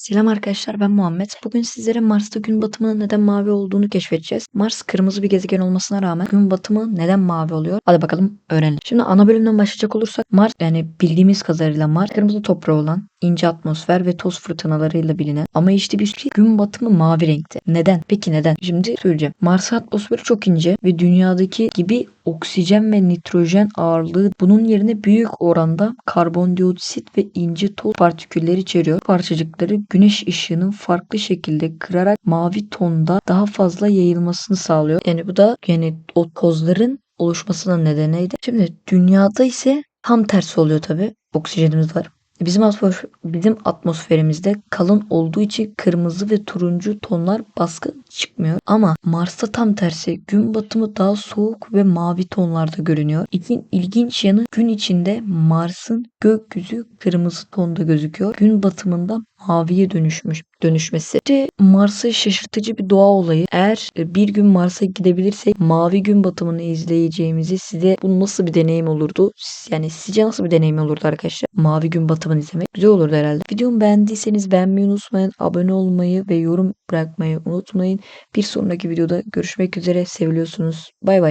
Selam arkadaşlar ben Muhammed. Bugün sizlere Mars'ta gün batımının neden mavi olduğunu keşfedeceğiz. Mars kırmızı bir gezegen olmasına rağmen gün batımı neden mavi oluyor? Hadi bakalım öğrenelim. Şimdi ana bölümden başlayacak olursak Mars yani bildiğimiz kadarıyla Mars kırmızı toprağı olan ince atmosfer ve toz fırtınalarıyla bilinen ama işte bir şey gün batımı mavi renkte. Neden? Peki neden? Şimdi söyleyeceğim. Mars'ın atmosferi çok ince ve dünyadaki gibi oksijen ve nitrojen ağırlığı bunun yerine büyük oranda karbondioksit ve ince toz partikülleri içeriyor. Parçacıkları güneş ışığının farklı şekilde kırarak mavi tonda daha fazla yayılmasını sağlıyor. Yani bu da yani o tozların oluşmasının nedeniydi. Şimdi dünyada ise tam tersi oluyor tabi. Oksijenimiz var. Bizim atmosfer, bizim atmosferimizde kalın olduğu için kırmızı ve turuncu tonlar baskın çıkmıyor. Ama Mars'ta tam tersi gün batımı daha soğuk ve mavi tonlarda görünüyor. İlgin, ilginç yanı gün içinde Mars'ın gökyüzü kırmızı tonda gözüküyor. Gün batımında maviye dönüşmüş dönüşmesi. İşte Mars'ı şaşırtıcı bir doğa olayı. Eğer bir gün Mars'a gidebilirsek mavi gün batımını izleyeceğimizi size bu nasıl bir deneyim olurdu? Yani sizce nasıl bir deneyim olurdu arkadaşlar? Mavi gün batımını izlemek güzel olurdu herhalde. Videomu beğendiyseniz beğenmeyi unutmayın. Abone olmayı ve yorum bırakmayı unutmayın. Bir sonraki videoda görüşmek üzere. Seviliyorsunuz. Bay bay.